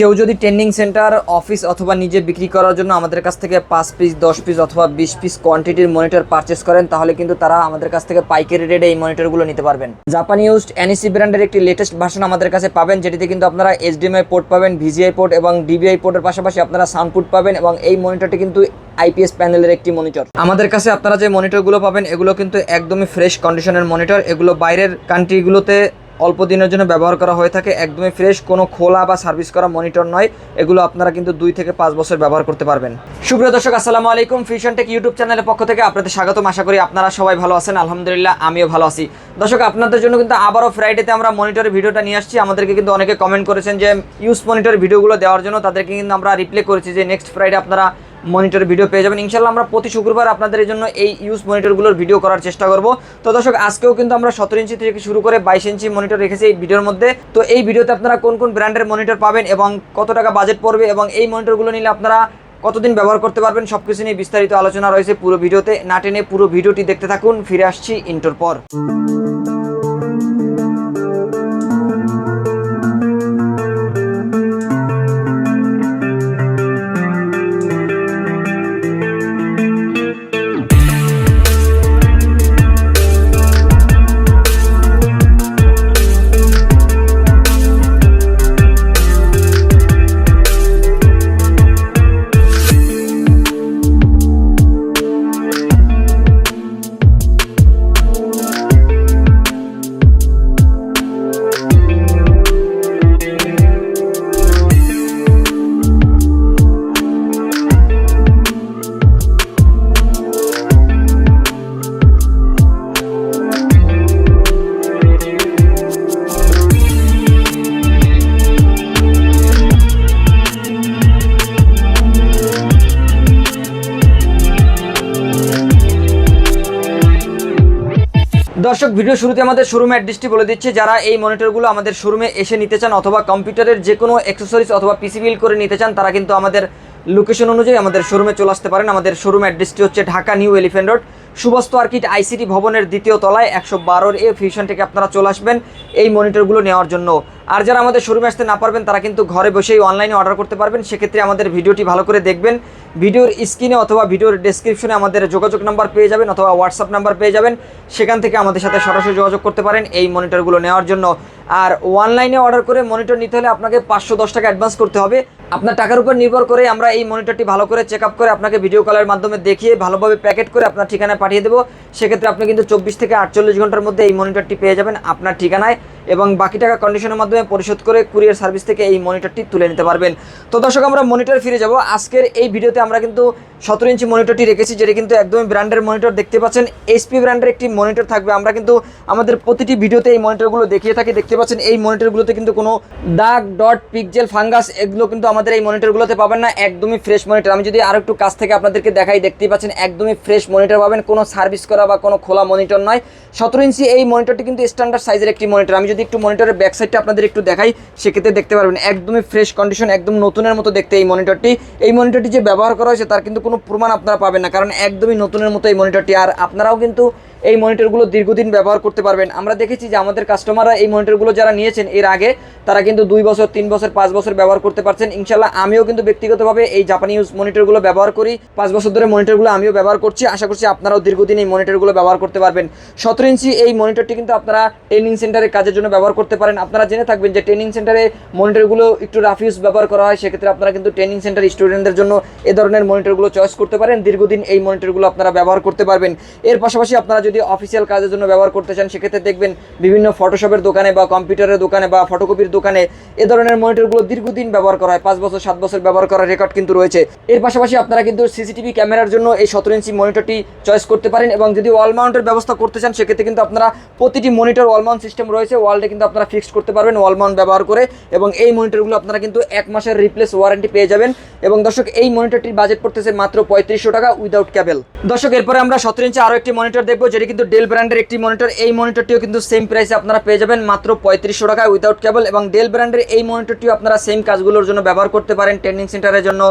কেউ যদি training centre office অথবা নিজে বিক্রি করার জন্য আমাদের কাছ থেকে পাঁচ পিস দশ পিস অথবা বিশ পিস কোয়ান্টিটির মনিটর পারচেস করেন, তাহলে কিন্তু তারা আমাদের কাছ থেকে পাইকারি রেটে এই মনিটরগুলো নিতে পারবেন। জাপানি ইউজড এনএসি ব্র্যান্ডের একটি লেটেস্ট ভার্সন আমাদের কাছে পাবেন, যেটিতে কিন্তু আপনারা এইচডিএমআই পোর্ট পাবেন ভিজিআই পোর্ট এবং ডিবিআই পোর্টের পাশাপাশি আপনারা সাউন্ড পোর্ট পাবেন এবং এই মনিটরটি কিন্তু আইপিএস প্যানেলের একটি মনিটর আমাদের কাছে আপনারা যে মনিটরগুলো পাবেন, এগুলো কিন্তু একদমই ফ্রেশ কন্ডিশনের মনিটর এগুলো বাইরের কান্ট্রিগুলোতে অল্প দিনের জন্য ব্যবহার করা হয়ে থাকে। একদমই ফ্রেশ কোনো খোলা বা সার্ভিস করা মনিটর নয়। এগুলো আপনারা কিন্তু দুই থেকে পাঁচ বছর ব্যবহার করতে পারবেন। সুপ্রিয় দর্শক, আসসালামু আলাইকুম। ফিউশন টেক ইউটিউব চ্যানেলের পক্ষ থেকে আপনাদের স্বাগতম। আশা করি আপনারা সবাই ভালো আছেন। আলহামদুলিল্লাহ, আমিও ভালো আছি। দর্শক, আপনাদের জন্য কিন্তু আবারও ফ্রাইডেতে আমরা মনিটরের ভিডিওটা নিয়ে আসছি। আমাদেরকে কিন্তু অনেকে কমেন্ট করেছেন যে ইউজ মনিটরের ভিডিওগুলো দেওয়ার জন্য। তাদেরকে কিন্তু আমরা রিপ্লে করেছি যে নেক্সট ফ্রাইডে আপনারা মনিটরের ভিডিও পেয়ে যাবেন। ইনশাল্লাহ আমরা প্রতি শুক্রবার আপনাদের জন্য এই ইউজ মনিটরগুলোর ভিডিও করার চেষ্টা করব। তো দর্শক, আজকেও কিন্তু আমরা সতেরো ইঞ্চি থেকে শুরু করে বাইশ ইঞ্চি মনিটর রেখেছি এই ভিডিওর মধ্যে। তো এই ভিডিওতে আপনারা কোন কোন ব্র্যান্ডের মনিটর পাবেন এবং কত টাকা বাজেট পড়বে এবং এই মনিটরগুলো নিলে আপনারা কতদিন ব্যবহার করতে পারবেন সব কিছু নিয়ে বিস্তারিত আলোচনা রয়েছে পুরো ভিডিওতে। না টেনে পুরো ভিডিওটি দেখতে থাকুন, ফিরে আসছি ইন্টোর পর। ভিডিও শুরুতে আমাদের শোরুম অ্যাড্রেসটি বলে দিচ্ছে। যারা এই মনিটরগুলো আমাদের শোরুমে এসে নিতে চান অথবা কম্পিউটারের যে কোনো অ্যাক্সেসরিজ অথবা পিসি বিল করে নিতে চান, তারা কিন্তু আমাদের লোকেশন অনুযায়ী আমাদের শোরুমে চলে আসতে পারেন। আমাদের শোরুম অ্যাড্রেসটি হচ্ছে Dhaka New Elephant Road Suvastu Arcade ICT ভবনের দ্বিতীয় তলায় একশো বারোর এ ফিউশন থেকে আপনারা চলে আসবেন এই মনিটরগুলো নেওয়ার জন্য। আর যারা আমাদের শোরুমে আসতে না পারবেন, তারা কিন্তু ঘরে বসেই অনলাইনে অর্ডার করতে পারবেন। সেক্ষেত্রে আমাদের ভিডিওটি ভালো করে দেখবেন। ভিডিওর স্ক্রিনে অথবা ভিডিওর ডেসক্রিপশনে আমাদের যোগাযোগ নাম্বার পেয়ে যাবেন অথবা হোয়াটসঅ্যাপ নাম্বার পেয়ে যাবেন। সেখান থেকে আমাদের সাথে সরাসরি যোগাযোগ করতে পারেন এই মনিটরগুলো নেওয়ার জন্য। আর অনলাইনে অর্ডার করে মনিটর নিতে হলে আপনাকে পাঁচশো দশ টাকা অ্যাডভান্স করতে হবে। আপনার টাকার উপর নির্ভর করে আমরা এই মনিটরটি ভালো করে চেক আপ করে আপনাকে ভিডিও কলের মাধ্যমে দেখিয়ে, ভালোভাবে প্যাকেট করে আপনার ঠিকানায় পাঠিয়ে দেবো। সেক্ষেত্রে আপনি কিন্তু চব্বিশ থেকে আটচল্লিশ ঘণ্টার মধ্যে এই মনিটরটি পেয়ে যাবেন। আপনার ঠিকানায় এবং বাকি টাকা কন্ডিশনের মাধ্যমে পরিশোধ করে কুরিয়ার সার্ভিস থেকে এই মনিটরটি তুলে নিতে পারবেন। তো দর্শক, আমরা মনিটর ফিরে যাব। আজকের এই ভিডিওতে আমরা কিন্তু সতেরো ইঞ্চি মনিটরটি রেখেছি, যেটি কিন্তু একদমই ব্র্যান্ডের মনিটর দেখতে পাচ্ছেন। এইচপি ব্র্যান্ডের একটি মনিটর থাকবে। আমরা কিন্তু আমাদের প্রতিটি ভিডিওতে এই মনিটরগুলো দেখিয়ে থাকি। দেখতে পাচ্ছেন, এই মনিটরগুলোতে কিন্তু কোনো দাগ ডট পিকজেল ফাঙ্গাস এগুলো কিন্তু আমাদের এই মনিটরগুলোতে পাবেন না। একদমই ফ্রেশ মনিটর আমি যদি আরও একটু কাছ থেকে আপনাদেরকে দেখাই, দেখতেই পাচ্ছেন, একদমই ফ্রেশ মনিটর পাবেন। কোনো সার্ভিস করা বা কোনো খোলা মনিটর নয়। সতেরো ইঞ্চি এই মনিটরটি কিন্তু স্ট্যান্ডার্ড সাইজের একটি মনিটর আমি যদি একটু মনিটরের ব্যাক সাইডটা আপনাদের একটু দেখাই, সেক্ষেত্রে দেখতে পারবেন, একদমই ফ্রেশ কন্ডিশন একদম নতুনের মতো দেখতে এই মনিটরটি এই মনিটরটি যে ব্যবহার করা হয়েছে, তার কিন্তু কোনো প্রমাণ আপনারা পাবেন না, কারণ একদমই নতুনের মতো এই মনিটরটি আর আপনারাও কিন্তু এই মনিটরগুলো দীর্ঘদিন ব্যবহার করতে পারবেন। আমরা দেখেছি যে আমাদের কাস্টমাররা এই মনিটরগুলো যারা নিয়েছেন এর আগে, তারা কিন্তু দুই বছর, তিন বছর, পাঁচ বছর ব্যবহার করতে পারছেন। ইনশাল্লাহ আমিও কিন্তু ব্যক্তিগতভাবে এই জাপানি ইউজ মনিটরগুলো ব্যবহার করি। পাঁচ বছর ধরে মনিটরগুলো আমিও ব্যবহার করছি। আশা করছি আপনারাও দীর্ঘদিন এই মনিটরগুলো ব্যবহার করতে পারবেন। সতেরো ইঞ্চি এই মনিটরটি কিন্তু আপনারা ট্রেনিং সেন্টারে কাজের জন্য ব্যবহার করতে পারেন। আপনারা জেনে থাকবেন যে ট্রেনিং সেন্টারে মনিটরগুলো একটু রাফ ইউজ ব্যবহার করা হয়। সেক্ষেত্রে আপনারা কিন্তু ট্রেনিং সেন্টার স্টুডেন্টদের জন্য এ ধরনের মনিটরগুলো চয়েস করতে পারেন। দীর্ঘদিন এই মনিটরগুলো আপনারা ব্যবহার করতে পারবেন। এর পাশাপাশি আপনারা যদি অফিসিয়াল কাজের জন্য ব্যবহার করতে চান, সেক্ষেত্রে দেখবেন বিভিন্ন ফটোশপের দোকানে বা কম্পিউটারের দোকানে বা ফটোকপির দোকানে এ ধরনের মনিটরগুলো দীর্ঘদিন ব্যবহার করা হয়। পাঁচ বছর, সাত বছর ব্যবহার করার রেকর্ড কিন্তু রয়েছে। এর পাশাপাশি আপনারা কিন্তু সিসিটিভি ক্যামেরার জন্য এই সতেরো ইঞ্চি মনিটরটি চয়েস করতে পারেন এবং যদি ওয়াল মাউন্টের ব্যবস্থা করতে চান, সেক্ষেত্রে কিন্তু আপনারা প্রতিটি মনিটর ওয়াল মাউন্ট সিস্টেম রয়েছে। ওয়ালটা কিন্তু আপনারা ফিক্সড করতে পারবেন ওয়াল মাউন্ট ব্যবহার করে এবং এই মনিটরগুলো আপনারা কিন্তু এক মাসের রিপ্লেস ওয়ারেন্টি পেয়ে যাবেন। এবং দর্শক, এই মনিটরটির বাজেট পড়তেছে মাত্র পঁয়ত্রিশশো টাকা উইদাউট ক্যাবেল দর্শক, এরপরে আমরা সতেরো ইঞ্চি আরও একটি মনিটর দেখব এটি কিন্তু ডেল ব্র্যান্ডের একটি মনিটর এই মনিটরটিও কিন্তু সেম প্রাইসে আপনারা পেয়ে যাবেন মাত্র পঁয়ত্রিশশো টাকায় উইদাউট কেবল এবং ডেল ব্র্যান্ডের এই মনিটরটিও আপনারা সেম কাজগুলোর জন্য ব্যবহার করতে পারেন ট্রেনিং সেন্টারের জন্য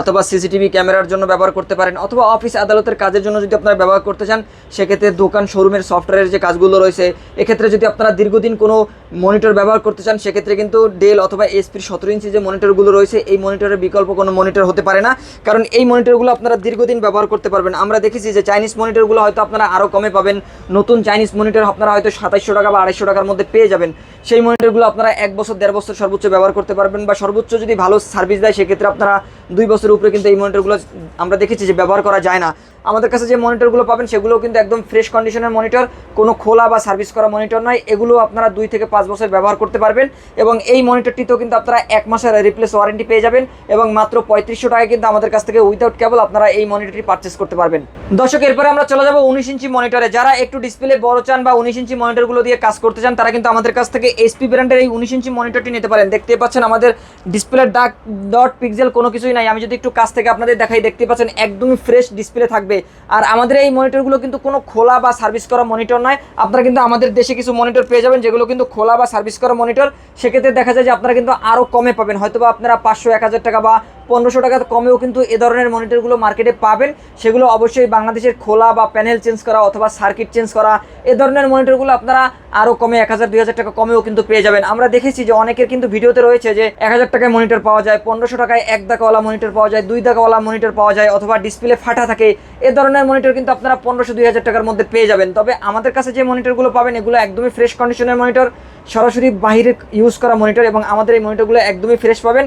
অথবা সিসিটিভি ক্যামেরার জন্য ব্যবহার করতে পারেন অথবা অফিস আদালতের কাজের জন্য যদি আপনারা ব্যবহার করতে চান, সেক্ষেত্রে দোকান শোরুমের সফটওয়্যারের যে কাজগুলো রয়েছে, এক্ষেত্রে যদি আপনারা দীর্ঘদিন কোনো মনিটর ব্যবহার করতে চান, সেক্ষেত্রে কিন্তু ডেল অথবা এসপির সতেরো ইঞ্চি যে মনিটরগুলো রয়েছে, এই মনিটরের বিকল্প কোনো মনিটর হতে পারে না। কারণ এই মনিটরগুলো আপনারা দীর্ঘদিন ব্যবহার করতে পারবেন। আমরা দেখেছি যে চাইনিজ মনিটরগুলো হয়তো আপনারা আরও কমে পাবেন নতুন চাইনিজ মনিটর আপনারা হয়তো সাতাইশশো টাকা বা আড়াইশো টাকার মধ্যে পেয়ে যাবেন। সেই মনিটরগুলো আপনারা এক বছর, দেড় বছর সর্বোচ্চ ব্যবহার করতে পারবেন বা সর্বোচ্চ যদি ভালো সার্ভিস দেয়, সেক্ষেত্রে আপনারা দুই বছরের উপরে কিন্তু এই মনিটরগুলো আমরা দেখেছি যে ব্যবহার করা যায় না। আমাদের কাছে যে মনিটরগুলো পাবেন সেগুলো কিন্তু একদম ফ্রেশ কন্ডিশনের মনিটর, কোনো খোলা বা সার্ভিস করা মনিটর নয়। এগুলো আপনারা দুই থেকে পাঁচ বছর ব্যবহার করতে পারবেন এবং এই মনিটরটিতেও কিন্তু আপনারা এক মাসের রিপ্লেস ওয়ারেন্টি পেয়ে যাবেন এবং মাত্র পঁয়ত্রিশশো টাকায় কিন্তু আমাদের কাছ থেকে উইদাউট কেবল আপনারা এই মনিটরটি পারচেস করতে পারবেন। দর্শক, এরপরে আমরা চলে যাব উনিশ ইঞ্চি মনিটরে। যারা একটু ডিসপ্লে বড় চান বা উনিশ ইঞ্চি মনিটরগুলো দিয়ে কাজ করতে চান, তারা কিন্তু আমাদের কাছ থেকে এসপি ব্র্যান্ডের এই উনিশ ইঞ্চি মনিটরটি নিতে পারেন। দেখতে পাচ্ছেন আমাদের ডিসপ্লের ডাক ডট পিক্সেল কোনো কিছুই নাই। আমি যদি একটু কাছ থেকে আপনাদের দেখাই দেখতে পাচ্ছেন একদমই ফ্রেশ ডিসপ্লে থাকবে আর আমাদের এই মনিটরগুলো কিন্তু কোনো খোলা বা সার্ভিস করা মনিটর নয়। আপনারা কিন্তু আমাদের দেশে কিছু মনিটর পেয়ে যাবেন, যেগুলো কিন্তু খোলা বা সার্ভিস করা মনিটর। সেক্ষেত্রে দেখা যায় যে আপনারা কিন্তু আরও কমে পাবেন। হয়তো বা আপনারা পাঁচশো, এক হাজার টাকা বা পনেরোশো টাকা কমেও কিন্তু এ ধরনের মনিটরগুলো মার্কেটে পাবেন। সেগুলো অবশ্যই বাংলাদেশের খোলা বা প্যানেল চেঞ্জ করা অথবা সার্কিট চেঞ্জ করা, এ ধরনের মনিটরগুলো আপনারা আরও কমে এক হাজার, দুই হাজার টাকা কমেও কিন্তু পেয়ে যাবেন। আমরা দেখেছি যে অনেকের কিন্তু ভিডিওতে রয়েছে যে এক হাজার টাকায় মনিটর পাওয়া যায়, পনেরোশো টাকায় এক দাকাওয়ালা মনিটর পাওয়া যায়, দুই দাকাওয়ালা মনিটর পাওয়া যায় অথবা ডিসপ্লে ফাটা থাকে। এ ধরনের মনিটর কিন্তু আপনারা পনেরোশো, দুই হাজার টাকার মধ্যে পেয়ে যাবেন। তবে আমাদের কাছে যে মনিটরগুলো পাবেন, এগুলো একদমই ফ্রেশ কন্ডিশনের মনিটর সরাসরি বাহিরে ইউজ করা মনিটর এবং আমাদের এই মনিটরগুলো একদমই ফ্রেশ পাবেন।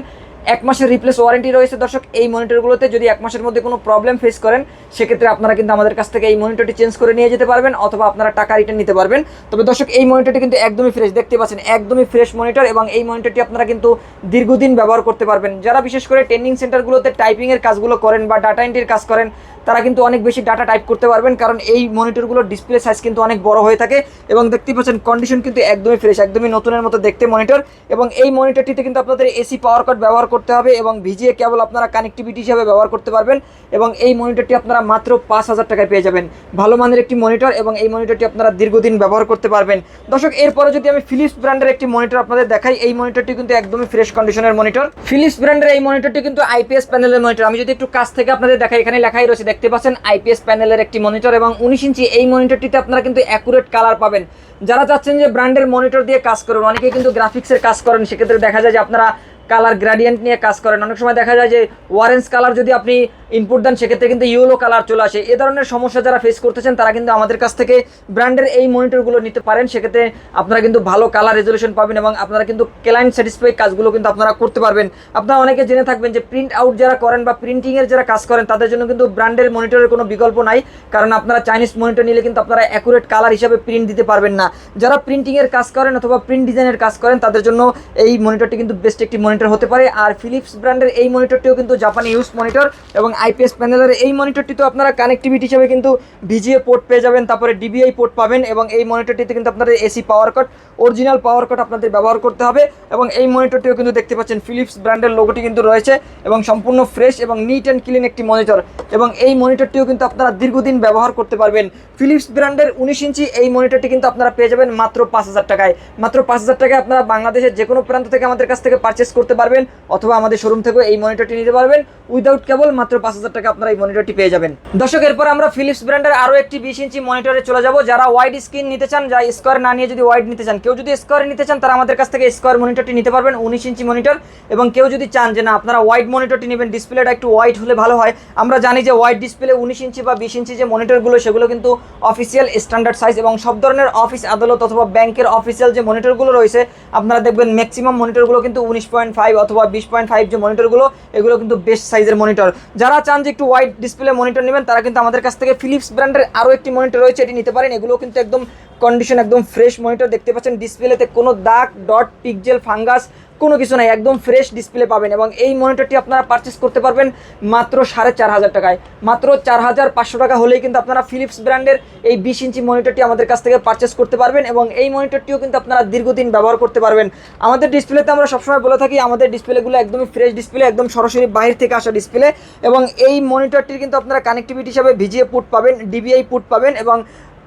এক মাসের রিপ্লেস ওয়ারেন্টি রয়েছে। দর্শক, এই মনিটরগুলোতে যদি এক মাসের মধ্যে কোনো প্রবলেম ফেস করেন, সেক্ষেত্রে আপনারা কিন্তু আমাদের কাছ থেকে এই মনিটরটি চেঞ্জ করে নিয়ে যেতে পারবেন অথবা আপনারা টাকা রিটার্ন নিতে পারবেন। তবে দর্শক, এই মনিটরটি কিন্তু একদমই ফ্রেশ দেখতে পাচ্ছেন, একদমই ফ্রেশ মনিটর এবং এই মনিটরটি আপনারা কিন্তু দীর্ঘদিন ব্যবহার করতে পারবেন। যারা বিশেষ করে ট্রেনিং সেন্টারগুলোতে টাইপিংয়ের কাজগুলো করেন বা ডাটা এন্ট্রির কাজ করেন, তারা কিন্তু অনেক বেশি ডাটা টাইপ করতে পারবেন, কারণ এই মনিটরগুলোর ডিসপ্লে সাইজ কিন্তু অনেক বড় হয়ে থাকে এবং দেখতে পাচ্ছেন কন্ডিশন কিন্তু একদমই ফ্রেশ একদমই নতুনের মতো দেখতে মনিটর এবং এই মনিটরটিতে কিন্তু আপনাদের এসি পাওয়ার কার্ড ব্যবহার করতে হবে এবং ভিজিএ কেবল আপনারা কানেক্টিভিটি হিসাবে ব্যবহার করতে পারবেন এবং এই মনিটরটি আপনারা মাত্র পাঁচ হাজার টাকায় পেয়ে যাবেন। ভালো মানের একটি মনিটর এবং এই মনিটরটি আপনারা দীর্ঘদিন ব্যবহার করতে পারবেন। দর্শক, এরপরে যদি আমি ফিলিপস ব্র্যান্ডের একটি মনিটর আপনাদের দেখাই, এই মনিটরটি কিন্তু একদমই ফ্রেশ কন্ডিশনের মনিটর ফিলিপস ব্র্যান্ডের এই মনিটরটি কিন্তু আইপিএস প্যানেলের মনিটর আমি যদি একটু কাছ থেকে আপনাদের দেখাই, এখানে লেখাই রয়েছে, দেখতে পাচ্ছেন আইপিএস প্যানেলের একটি মনিটর এবং উনিশ ইঞ্চি এই মনিটরটিতে আপনারা কিন্তু অ্যাকুরেট কালার পাবেন। যারা চাচ্ছেন যে ব্র্যান্ডের মনিটর দিয়ে কাজ করবেন অনেকে কিন্তু গ্রাফিক্সের কাজ করেন, সেক্ষেত্রে দেখা যায় যে আপনারা কালার গ্রাডিয়েন্ট নিয়ে কাজ করেন। অনেক সময় দেখা যায় যে অরেঞ্জ কালার যদি আপনি ইনপুট দেন, সেক্ষেত্রে কিন্তু ইয়েলো কালার চলে আসে। এ ধরনের সমস্যা যারা ফেস করতেছেন, তারা কিন্তু আমাদের কাছ থেকে ব্র্যান্ডের এই মনিটরগুলো নিতে পারেন। সেক্ষেত্রে আপনারা কিন্তু ভালো কালার রেজলিউশন পাবেন এবং আপনারা কিন্তু ক্লায়েন্ট স্যাটিসফাই কাজগুলো কিন্তু আপনারা করতে পারবেন। আপনারা অনেকে জেনে থাকবেন যে প্রিন্ট আউট যারা করেন বা প্রিন্টিংয়ের যারা কাজ করেন, তাদের জন্য কিন্তু ব্র্যান্ডের মনিটরের কোনো বিকল্প নাই। কারণ আপনারা চাইনিজ মনিটর নিলে কিন্তু আপনারা অ্যাকুরেট কালার হিসাবে প্রিন্ট দিতে পারবেন না। যারা প্রিন্টিংয়ের কাজ করেন অথবা প্রিন্ট ডিজাইনের কাজ করেন, তাদের জন্য এই মনিটরটি কিন্তু বেস্ট একটি মনিটর হতে পারে। আর ফিলিপস ব্র্যান্ডের এই মনিটরটিও কিন্তু জাপানি ইউজ মনিটর এবং আইপিএস প্যানেলের এই মনিটরটি তো আপনারা কানেক্টিভিটি হিসাবে কিন্তু ভিজিএ পোর্ট পেয়ে যাবেন, তারপরে ডিবিআই পোর্ট পাবেন এবং এই মনিটরটিতে কিন্তু আপনাদের এসি পাওয়ার কাট অরিজিনাল পাওয়ার কাট আপনাদের ব্যবহার করতে হবে এবং এই মনিটরটিও কিন্তু দেখতে পাচ্ছেন ফিলিপস ব্র্যান্ডের লোগোটি কিন্তু রয়েছে এবং সম্পূর্ণ ফ্রেশ এবং নিট অ্যান্ড ক্লিন একটি মনিটর এবং এই মনিটরটিও কিন্তু আপনারা দীর্ঘদিন ব্যবহার করতে পারবেন। ফিলিপস ব্র্যান্ডের উনিশ ইঞ্চি এই মনিটরটি কিন্তু আপনারা পেয়ে যাবেন মাত্র পাঁচ হাজার টাকায়। মাত্র পাঁচ হাজার টাকায় আপনারা বাংলাদেশের যে কোনো প্রান্ত থেকে আমাদের কাছ থেকে পারচেস করতে পারবেন অথবা আমাদের শোরুম থেকে এই মনিটরটি নিতে পারবেন। উইদাউট কেবল মাত্র পাঁচ হাজার টাকা আপনারা এই মনিটরটি পেয়ে যাবেন। দর্শক, এরপর আমরা ফিলিপস ব্র্যান্ডের আরও একটি বিশ ইঞ্চি মনিটরে চলে যাব। যারা ওয়াইড স্ক্রিন নিতে চান যা স্কোয়ার না নিয়ে যদি ওয়াইড নিতে চান কেউ যদি স্কোয়ার নিতে চান, তারা আমাদের কাছ থেকে স্কোয়ার মনিটরটি নিতে পারবেন, উনিশ ইঞ্চি মনিটর এবং কেউ যদি চান যে, না, আপনারা ওয়াইড মনিটরটি নেবেন ডিসপ্লেটা একটু হোয়াইট হলে ভালো হয়। আমরা জানি যে ওয়াইড ডিসপ্লে উনিশ ইঞ্চি বা বিশ ইঞ্চি যে মনিটরগুলো সেগুলো কিন্তু অফিসিয়াল স্ট্যান্ডার্ড সাইজ এবং সব ধরনের অফিস আদালত অথবা ব্যাংকের অফিসিয়াল যে মনিটরগুলো রয়েছে, আপনারা দেখবেন ম্যাক্সিমাম মনিটরগুলো কিন্তু উনিশ পয়েন্ট ফাইভ অথবা বিশ পয়েন্ট ফাইভ যে মনিটরগুলো এগুলো কিন্তু বেস্ট সাইজের মনিটর যারা চান যে, একটু ওয়াইড ডিসপ্লে মনিটর নেবেন, তারা কিন্তু আমাদের কাছ থেকে ফিলিপস ব্র্যান্ডের আরও একটি মনিটর রয়েছে, এটি নিতে পারেন। এগুলো কিন্তু একদম কন্ডিশন একদম ফ্রেশ মনিটর দেখতে পাচ্ছেন। ডিসপ্লেতে কোনো দাগ ডট পিকজেল ফাঙ্গাস কোনো কিছু নাই। একদম ফ্রেশ ডিসপ্লে পাবেন এবং এই মনিটরটি আপনারা পারচেস করতে পারবেন মাত্র সাড়ে চার হাজার টাকায়। মাত্র চার হাজার পাঁচশো টাকা হলেই কিন্তু আপনারা ফিলিপস ব্র্যান্ডের এই বিশ ইঞ্চি মনিটরটি আমাদের কাছ থেকে পারচেস করতে পারবেন এবং এই মনিটরটিও কিন্তু আপনারা দীর্ঘদিন ব্যবহার করতে পারবেন। আমাদের ডিসপ্লেতে আমরা সবসময় বলে থাকি, আমাদের ডিসপ্লেগুলো একদমই ফ্রেশ ডিসপ্লে একদম সরাসরি বাইরে থেকে আসা ডিসপ্লে এবং এই মনিটরটির কিন্তু আপনারা কানেক্টিভিটি হিসাবে ভিজিএ পুট পাবেন ডিবিআই পুট পাবেন এবং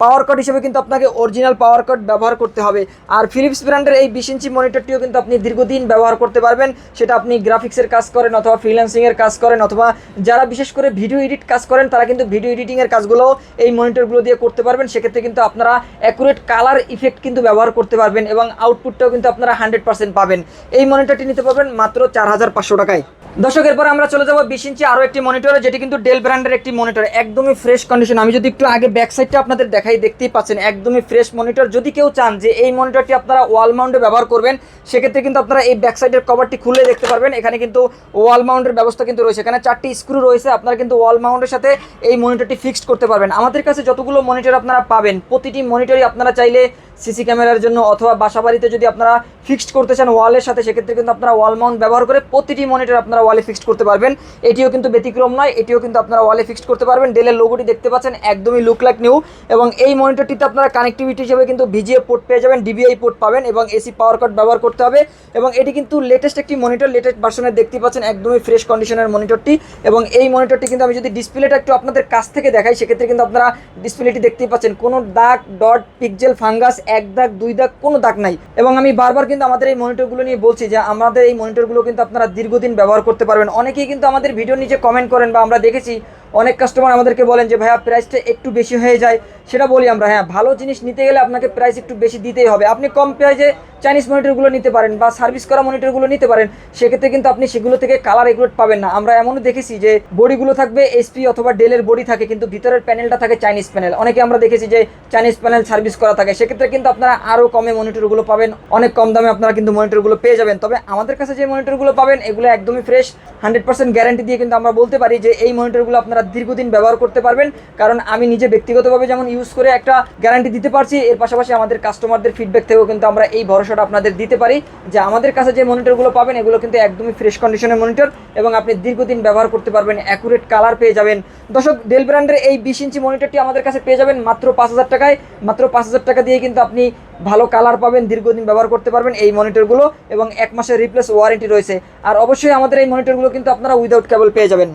পাওয়ার কট হিসেবে কিন্তু আপনাকে অরিজিনাল পাওয়ার কট ব্যবহার করতে হবে। আর ফিলিপস ব্র্যান্ডের এই বিশ ইঞ্চি মনিটরটিও কিন্তু আপনি দীর্ঘদিন ব্যবহার করতে পারবেন। সেটা আপনি গ্রাফিক্সের কাজ করেন অথবা ফ্রিল্যান্সিংয়ের কাজ করেন অথবা যারা বিশেষ করে ভিডিও এডিট কাজ করেন, তারা কিন্তু ভিডিও এডিটিংয়ের কাজগুলো এই মনিটরগুলো দিয়ে করতে পারবেন। সেক্ষেত্রে কিন্তু আপনারা অ্যাকুরেট কালার ইফেক্ট কিন্তু ব্যবহার করতে পারবেন এবং আউটপুটটাও কিন্তু আপনারা হান্ড্রেড পাবেন। এই মনিটরটি নিতে পারবেন মাত্র চার হাজার পাঁচশো টাকায়। দর্শক এরপর আমরা চলে যাব বিশ ইঞ্চি আরও একটি মনিটরে, যেটি কিন্তু ডেল ব্র্যান্ডের একটি মনিটর, একদমই ফ্রেশ কন্ডিশন আমি যদি একটু আগে ব্যাক সাইডটা আপনাদের দেখাই, দেখতেই পাচ্ছেন, একদমই ফ্রেশ মনিটর। যদি কেউ চান যে এই মনিটরটি আপনারা ওয়াল মাউন্টে ব্যবহার করবেন, সেক্ষেত্রে কিন্তু আপনারা এই ব্যাক সাইডের কভারটি খুলে দেখতে পারবেন। এখানে কিন্তু ওয়াল মাউন্টের ব্যবস্থা কিন্তু রয়েছে। এখানে চারটি স্ক্রু রয়েছে, আপনারা কিন্তু ওয়াল মাউন্টের সাথে এই মনিটরটি ফিক্সড করতে পারবেন। আমাদের কাছে যতগুলো মনিটর আপনারা পাবেন, প্রতিটি মনিটরই আপনারা চাইলে সিসি ক্যামেরার জন্য অথবা বাসা বাড়িতে যদি আপনারা ফিক্সড করতে চান ওয়ালের সাথে, সেক্ষেত্রে কিন্তু আপনারা ওয়াল মাউন্ট ব্যবহার করে প্রতিটি মনিটর আপনারা ওয়ালে ফিক্সড করতে পারবেন। এটিও কিন্তু ব্যতিক্রম নয়, এটিও কিন্তু আপনারা ওয়ালে ফিক্সড করতে পারবেন। ডেলের লোগোটি দেখতে পাচ্ছেন, একদমই লুক লাইক নিউ এবং এই মনিটরটিতে আপনারা কানেক্টিভিটি হিসেবে কিন্তু ভিজিএ পোর্ট পেয়ে যাবেন ডিবিআই পোর্ট পাবেন এবং এসি পাওয়ার কার্ড ব্যবহার করতে হবে এবং এটি কিন্তু লেটেস্ট একটি মনিটর লেটেস্ট ভার্সনের দেখতে পাচ্ছেন, একদমই ফ্রেশ কন্ডিশনের মনিটরটি এবং এই মনিটরটি কিন্তু আমি যদি ডিসপ্লেটা একটু আপনাদের কাছ থেকে দেখাই, সেক্ষেত্রে কিন্তু আপনারা ডিসপ্লেটি দেখতেই পাচ্ছেন। কোনো দাগ ডট পিকজেল ফাঙ্গাস এক দাগ, দুই দাগ, কোনো দাগ নাই। এবং আমি বারবার কিন্তু আমাদের এই মনিটরগুলো নিয়ে বলছি যে আমাদের এই মনিটরগুলো কিন্তু আপনারা দীর্ঘদিন ব্যবহার করতে পারবেন। অনেকেই কিন্তু আমাদের ভিডিও নিচে কমেন্ট করেন বা আমরা দেখেছি অনেক কাস্টমার আমাদেরকে বলেন যে, ভাইয়া প্রাইসটা একটু বেশি হয়ে যায়। সেটা বলি আমরা হ্যাঁ ভালো জিনিস নিতে গেলে আপনাকে প্রাইস একটু বেশি দিতেই হবে। আপনি কম প্রাইসে চাইনিজ মনিটরগুলো নিতে পারেন বা সার্ভিস করা মনিটরগুলো নিতে পারেন, সেক্ষেত্রে কিন্তু আপনি সেগুলো থেকে কালার এগুলো পাবেন না। আমরা এমনও দেখেছি যে, বডিগুলো থাকবে এসপি অথবা ডেলের বডি থাকে, কিন্তু ভিতরের প্যানেলটা থাকে চাইনিজ প্যানেল অনেকে আমরা দেখেছি যে চাইনিজ প্যানেল সার্ভিস করা থাকে। সেক্ষেত্রে কিন্তু আপনারা আরও কমে মনিটরগুলো পাবেন, অনেক কম দামে আপনারা কিন্তু মনিটরগুলো পেয়ে যাবেন। তবে আমাদের কাছে যে মনিটরগুলো পাবেন, এগুলো একদমই ফ্রেশ হান্ড্রেড পার্সেন্ট গ্যারান্টি দিয়ে কিন্তু আমরা বলতে পারি যে, এই মনিটরগুলো আপনারা দীর্ঘদিন ব্যবহার করতে পারবেন, কারণ আমি নিজে ব্যক্তিগতভাবে যেমন ইউজ করে একটা গ্যারান্টি দিতে পারছি, এর পাশাপাশি আমাদের কাস্টমারদের ফিডব্যাক থেকেও কিন্তু আমরা এই ভরসাটা আপনাদের দিতে পারি যে আমাদের কাছে যে মনিটরগুলো পাবেন, এগুলো কিন্তু একদমই ফ্রেশ কন্ডিশনের মনিটর এবং আপনি দীর্ঘদিন ব্যবহার করতে পারবেন অ্যাকুরেট কালার পেয়ে যাবেন। দর্শক ডেল ব্র্যান্ডের এই বিশ ইঞ্চি মনিটরটি আমাদের কাছে পেয়ে যাবেন মাত্র পাঁচ হাজার টাকায়। মাত্র পাঁচ হাজার টাকা দিয়ে কিন্তু আপনি ভালো কালার পাবেন, দীর্ঘদিন ব্যবহার করতে পারবেন এই মনিটরগুলো এবং এক মাসের রিপ্লেস ওয়ারেন্টি রয়েছে। আর অবশ্যই আমাদের এই মনিটরগুলো কিন্তু আপনারা উইদাউট কেবল পেয়ে যাবেন।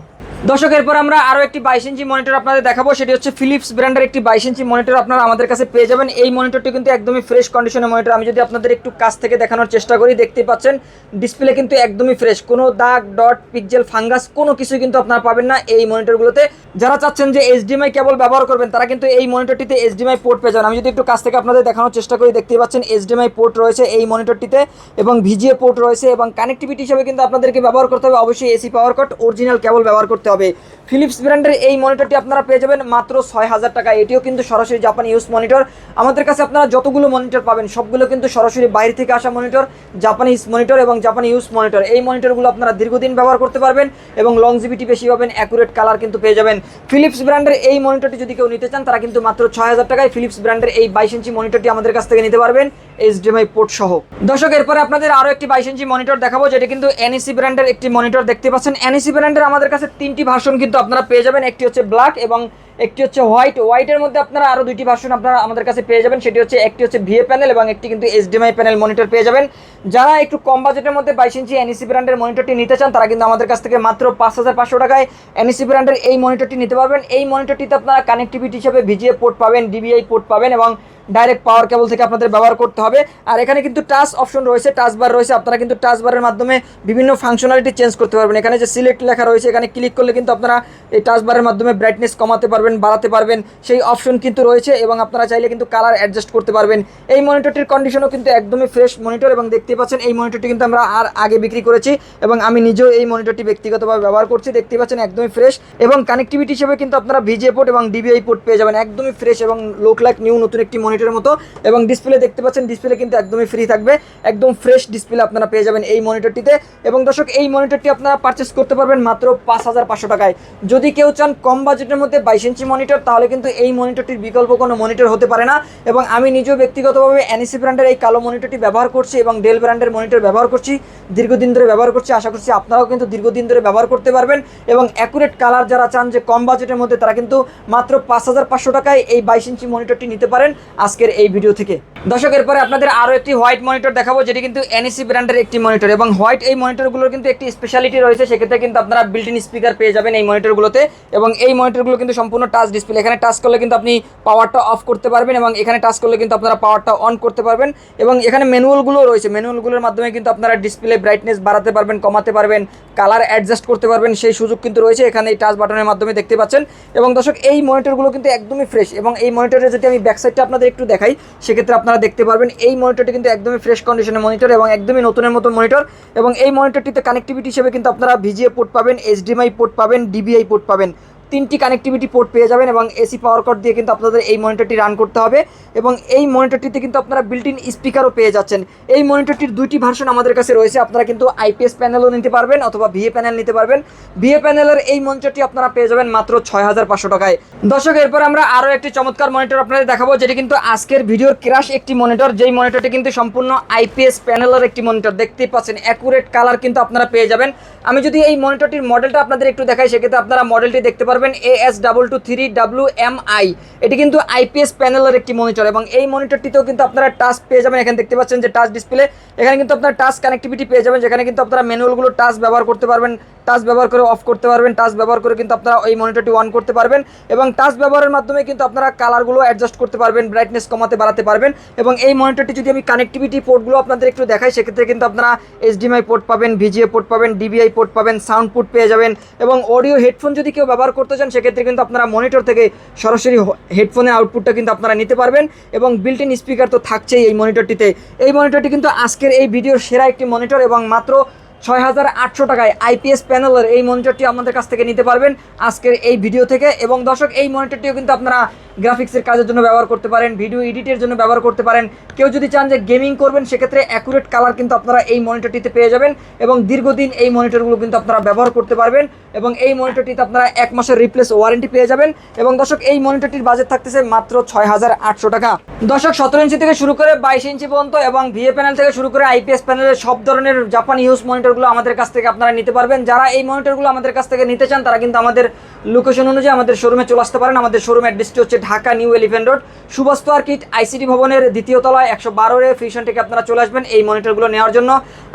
দর্শক, এরপর আমরা আরও একটি বাইশ ইঞ্চি মনিটর আপনাদের দেখাবো। সেটি হচ্ছে ফিলিপস ব্র্যান্ডের একটি বাইশ ইঞ্চি মনিটর আপনারা আমাদের কাছে পেয়ে যাবেন। এই মনিটরটি কিন্তু একদমই ফ্রেশ কন্ডিশনের মনিটর আমি যদি আপনাদের একটু কাছ থেকে দেখানোর চেষ্টা করি, দেখতেই পাচ্ছেন ডিসপ্লে কিন্তু একদমই ফ্রেশ কোনো দাগ ডট পিকজেল ফাঙ্গাস কোনো কিছুই কিন্তু আপনারা পাবেন না এই মনিটরগুলোতে যারা চাচ্ছেন যে এইচডিএমআই কেবল ব্যবহার করবেন, তারা কিন্তু এই মনিটরটিতে এইচডিএমআই পোর্ট পেয়ে যাবেন। আমি যদি একটু কাছ থেকে আপনাদের দেখানোর চেষ্টা করি দেখতেই পাচ্ছেন এইচডিএমআই পোর্ট রয়েছে এই মনিটরটিতে এবং ভিজিএ পোর্ট রয়েছে এবং কানেক্টিভিটি হিসেবে কিন্তু আপনাদেরকে ব্যবহার করতে হবে। অবশ্যই এসি পাওয়ার কাট অরিজিনাল কেবল ব্যবহার করতে হবে। ফিলিপস ব্র্যান্ডের এই মনিটরটি আপনারা পেয়ে যাবেন মাত্র ছয় হাজার টাকা। এটিও কিন্তু সরাসরি জাপানি ইউজ মনিটর আমাদের কাছে আপনারা যতগুলো মনিটর পাবেন, সবগুলো কিন্তু সরাসরি বাইরে থেকে আসা মনিটর জাপানিজ মনিটর এবং জাপানি ইউজ মনিটর এই মনিটরগুলো আপনারা দীর্ঘদিন ব্যবহার করতে পারবেন এবং লংজিভিটি বেশি পাবেন অ্যাকুরেট কালার কিন্তু পেয়ে যাবেন। ফিলিপস ব্র্যান্ডের এই মনিটরটি যদি কেউ নিতে চান, তারা কিন্তু মাত্র ছয় হাজার টাকায় ফিলিপস ব্র্যান্ডের এই বাইশ ইঞ্চি মনিটরটি আমাদের কাছ থেকে নিতে পারবেন এইচডিএমআই পোর্ট সহ। দর্শক, এরপরে আপনাদের আরও একটি বাইশ ইঞ্চি মনিটর দেখাবো, যেটা কিন্তু এনএসি ব্র্যান্ডের একটি মনিটর দেখতে পাচ্ছেন। এনএসি ব্র্যান্ডের আমাদের কাছে তিনটি ভার্সন কিন্তু আপনারা পেয়ে যাবেন। একটি হচ্ছে ব্ল্যাক এবং একটি হচ্ছে হোয়াইট হোয়াইটের মধ্যে আপনারা আরও দুইটি ভার্সন আপনারা আমাদের কাছে পেয়ে যাবেন। সেটি হচ্ছে একটি হচ্ছে ভিএ প্যানেল এবং একটি কিন্তু এইচডিএমআই প্যানেল মনিটর পেয়ে যাবেন। যারা একটু কম বাজেটের মধ্যে বাইশ ইঞ্চি এনএসি ব্র্যান্ডের মনিটরটি নিতে চান, তারা কিন্তু আমাদের কাছ থেকে মাত্র পাঁচ হাজার পাঁচশো টাকায় এনএসি ব্র্যান্ডের এই মনিটরটি নিতে পারবেন। এই মনিটরটিতে আপনারা কানেক্টিভিটি হিসেবে ভিজিএ পোর্ট পাবেন ডিবিআই পোর্ট পাবেন এবং ডাইরেক্ট পাওয়ার কেবল থেকে আপনাদের ব্যবহার করতে হবে। আর এখানে কিন্তু টাচ অপশন রয়েছে টাচ বার রয়েছে। আপনারা কিন্তু টাচ বারের মাধ্যমে বিভিন্ন ফাংশনালিটি চেঞ্জ করতে পারবেন। এখানে যে সিলেক্ট লেখা রয়েছে, এখানে ক্লিক করলে কিন্তু আপনারা এই টাচ বারের মাধ্যমে ব্রাইটনেস কমাতে পারবেন। বাড়াতে পারবেন, সেই অপশন কিন্তু রয়েছে এবং আপনারা চাইলে কিন্তু কালার অ্যাডজাস্ট করতে পারবেন। এই মনিটরটির কন্ডিশনও কিন্তু একদমই ফ্রেশ মনিটর এবং দেখতে পাচ্ছেন, এই মনিটরটি কিন্তু আমরা আর আগে বিক্রি করেছি এবং আমি নিজেও এই মনিটরটি ব্যক্তিগতভাবে ব্যবহার করছি দেখতে পাচ্ছেন একদমই ফ্রেশ এবং কানেক্টিভিটি হিসেবে কিন্তু আপনারা ভিজিএ পোর্ট এবং ডিবিআই পোর্ট পেয়ে যাবেন, একদমই ফ্রেশ এবং লোক লাইক নিউ নতুন একটি মনিটরের মতো এবং ডিসপ্লে দেখতে পাচ্ছেন ডিসপ্লে কিন্তু একদমই ফ্রি থাকবে, একদম ফ্রেশ ডিসপ্লে আপনারা পেয়ে যাবেন এই মনিটরটিতে এবং দর্শক, এই মনিটরটি আপনারা পারচেস করতে পারবেন মাত্র পাঁচ হাজার পাঁচশো টাকায়। যদি কেউ চান কম বাজেটের মধ্যে বাইশ ইঞ্চি মনিটর, তাহলে কিন্তু এই মনিটরটির বিকল্প কোনো মনিটর হতে পারে না। এবং আমি নিজেও ব্যক্তিগতভাবে এনএসি ব্র্যান্ডের এই কালো মনিটরটি ব্যবহার করছি এবং ডেল ব্র্যান্ডের মনিটর ব্যবহার করছি। দীর্ঘদিন ধরে ব্যবহার করছি, আশা করছি আপনারাও কিন্তু দীর্ঘদিন ধরে ব্যবহার করতে পারবেন। এবং অ্যাকুরেট কালার যারা চান যে কম বাজেটের মধ্যে, তারা কিন্তু মাত্র পাঁচ হাজার পাঁচশো টাকায় এই বাইশ ইঞ্চি মনিটরটি নিতে পারেন আজকের এই ভিডিও থেকে। দর্শক, এরপরে আপনাদের আরও একটি হোয়াইট মনিটর দেখাবো, যেটি কিন্তু এনএসি ব্র্যান্ডের একটি মনিটর এবং হোয়াইট এই মনিটরগুলোর কিন্তু একটি স্পেশালিটি রয়েছে, সেক্ষেত্রে কিন্তু আপনারা ইন স্পিকার পেয়ে যাবেন এই মনিটরগুলোতে এবং এই মনিটরগুলো কিন্তু সম্পূর্ণ সম্পূর্ণ টাচ ডিসপ্লে এখানে টাচ করলে কিন্তু আপনি পাওয়ারটা অফ করতে পারবেন এবং এখানে টাচ করলে কিন্তু আপনারা পাওয়ারটা অন করতে পারবেন। এবং এখানে ম্যানুয়ালগুলো রয়েছে। ম্যানুয়ালগুলোর মাধ্যমে কিন্তু আপনারা ডিসপ্লে ব্রাইটনেস বাড়াতে পারবেন, কমাতে পারবেন কালার অ্যাডজাস্ট করতে পারবেন, সেই সুযোগ কিন্তু রয়েছে এখানে এই টাচ বাটনের মাধ্যমে দেখতে পাচ্ছেন। এবং দর্শক, এই মনিটরগুলো কিন্তু একদমই ফ্রেশ এবং এই মনিটরে যদি আমি ব্যাক সাইডটা আপনাদের একটু দেখাই, সেক্ষেত্রে আপনারা দেখতে পারবেন এই মনিটরটি কিন্তু একদমই ফ্রেশ কন্ডিশনের মনিটর এবং একদমই নতুনের মতো মনিটর এবং এই মনিটরটিতে কানেক্টিভিটি হিসেবে কিন্তু আপনারা ভিজিএ পোর্ট পাবেন এইচডিএমআই পোর্ট পাবেন ডিবিআই পোর্ট পাবেন। তিনটি কানেক্টিভিটি পোর্ট পেয়ে যাবেন এবং এসি পাওয়ার কট দিয়ে কিন্তু আপনাদের এই মনিটরটি রান করতে হবে এবং এই মনিটরটিতে কিন্তু আপনারা বিল্ট ইন স্পিকারও পেয়ে যাচ্ছেন। এই মনিটরটির দুইটি ভার্সন আমাদের কাছে রয়েছে, আপনারা কিন্তু আইপিএস প্যানেলও নিতে পারবেন অথবা ভিএ প্যানেল নিতে পারবেন। ভিএ প্যানেলের এই মনিটরটি আপনারা পেয়ে যাবেন মাত্র ছয় হাজার পাঁচশো টাকায়। দর্শক, এরপর আমরা আরও একটি চমৎকার মনিটর আপনাদের দেখাবো, যেটি কিন্তু আজকের ভিডিওর ক্রাশ একটি মনিটর যেই মনিটরটি কিন্তু সম্পূর্ণ আইপিএস প্যানেলের একটি মনিটর দেখতেই পাচ্ছেন অ্যাকুরেট কালার কিন্তু আপনারা পেয়ে যাবেন। আমি যদি এই মনিটরটির মডেলটা আপনাদের একটু দেখাই, সেক্ষেত্রে আপনারা মডেলটি দেখতে পারবেন। A S double two three W M I এটি কিন্তু আইপিএস প্যানেলের একটি মনিটর এবং এই মনিটরটিতেও কিন্তু আপনারা টাচ পেয়ে যাবেন। এখানে দেখতে পাচ্ছেন যে টাচ ডিসপ্লে এখানে কিন্তু আপনারা টাচ কানেক্টিভিটি পেয়ে যাবেন, যেখানে কিন্তু আপনারা ম্যানুয়ালগুলো টাচ ব্যবহার করতে পারবেন টাচ ব্যবহার করে অফ করতে পারবেন টাচ ব্যবহার করে কিন্তু আপনারা এই মনিটরটি অন করতে পারবেন এবং টাচ ব্যবহারের মাধ্যমে কিন্তু আপনারা কালারগুলো অ্যাডজাস্ট করতে পারবেন ব্রাইটনেস কমাতে, বাড়াতে পারবেন এবং এই মনিটরটি যদি আমি কানেক্টিভিটি পোর্টগুলো আপনাদের একটু দেখাই, সেক্ষেত্রে কিন্তু আপনারা এইচডিএমআই পোর্ট পাবেন ভিজিএ পোর্ট পাবেন ডিবিআই পোর্ট পাবেন সাউন্ড পোর্ট পেয়ে যাবেন এবং অডিও হেডফোন যদি কেউ ব্যবহার করতে চান, সেক্ষেত্রে কিন্তু আপনারা মনিটর থেকে সরাসরি হেডফোনের আউটপুটটা কিন্তু আপনারা নিতে পারবেন এবং বিল্ট ইন স্পিকার তো থাকছেই এই মনিটরটিতে এই মনিটরটি কিন্তু আজকের এই ভিডিওর সেরা একটি মনিটর এবং মাত্র ছয় হাজার আটশো টাকায় আইপিএস প্যানেলের এই মনিটরটি আমাদের কাছ থেকে নিতে পারবেন আজকের এই ভিডিও থেকে। এবং দর্শক, এই মনিটরটিও কিন্তু আপনারা গ্রাফিক্সের কাজের জন্য ব্যবহার করতে পারেন, ভিডিও এডিটের জন্য ব্যবহার করতে পারেন। কেউ যদি চান যে গেমিং করবেন, সেক্ষেত্রে অ্যাকুরেট কালার কিন্তু আপনারা এই মনিটরটিতে পেয়ে যাবেন এবং দীর্ঘদিন এই মনিটরগুলো কিন্তু আপনারা ব্যবহার করতে পারবেন এবং এই মনিটরটিতে আপনারা এক মাসের রিপ্লেস ওয়ারেন্টি পেয়ে যাবেন। এবং দর্শক, এই মনিটরটির বাজেট থাকতেছে মাত্র ছয় হাজার আটশো টাকা। দর্শক, সতেরো ইঞ্চি থেকে শুরু করে বাইশ ইঞ্চি পর্যন্ত এবং ভিএ প্যানেল থেকে শুরু করে আইপিএস প্যানেলের সব ধরনের জাপান ইউজ মনিটরগুলো আমাদের কাছ থেকে আপনারা নিতে পারবেন। যারা এই মনিটরগুলো আমাদের কাছ থেকে নিতে চান, তারা কিন্তু আমাদের লোকেশন অনুযায়ী আমাদের শোরুমে চলে আসতে পারেন। আমাদের শোরুম অ্যাড্রেসটি হচ্ছে Dhaka New Elephant Road Suvastu Arcade ICT ভবনের দ্বিতীয় তলায়, একশো বারোরে ফিউশন থেকে আপনারা চলে আসবেন এই মনিটরগুলো নেওয়ার জন্য।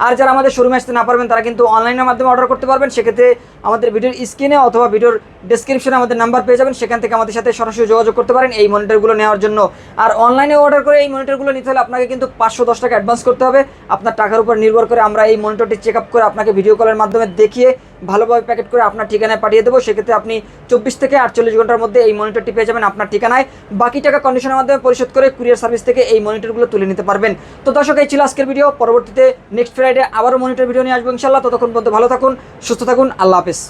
আর যারা আমাদের শোরুমে আসতে না পারবেন, তারা কিন্তু অনলাইনের মাধ্যমে অর্ডার করতে পারবেন। সেক্ষেত্রে আমাদের ভিডিওর স্ক্রিনে অথবা ভিডিওর ডেসক্রিপশনে আমাদের নাম্বার পেয়ে যাবেন। সেখান থেকে আমাদের সাথে সরাসরি যোগাযোগ করতে পারেন এই মনিটরগুলো নেওয়ার জন্য। আর অনলাইনে অর্ডার করে এই মনিটরগুলো নিতে হলে আপনাকে কিন্তু পাঁচশো দশ টাকা অ্যাডভান্স করতে হবে। আপনার টাকার উপর নির্ভর করে আমরা এই মনিটরটি চেক আপ করে আপনাকে ভিডিও কলের মাধ্যমে দেখিয়ে ভালোভাবে প্যাকেট করে আপনার ঠিকানায় পাঠিয়ে দেবো। সেক্ষেত্রে আপনি চব্বিশ থেকে আটচল্লিশ ঘণ্টার মধ্যে এই মনিটরটি পেয়ে যাবেন আপনার ঠিকানায়। বাকি টাকা কন্ডিশনের মাধ্যমে পরিশোধ করে কুরিয়ার সার্ভিস থেকে এই মনিটরগুলো তুলে নিতে পারবেন। তো দর্শক, এই ছিল আজকের ভিডিও পরবর্তীতে নেক্সট ফ্রাইডে আবারও মনিটর ভিডিও নিয়ে আসব ইনশাল্লাহ ততক্ষণ পর্যন্ত ভালো থাকুন, সুস্থ থাকুন। আল্লাহ হাফেজ।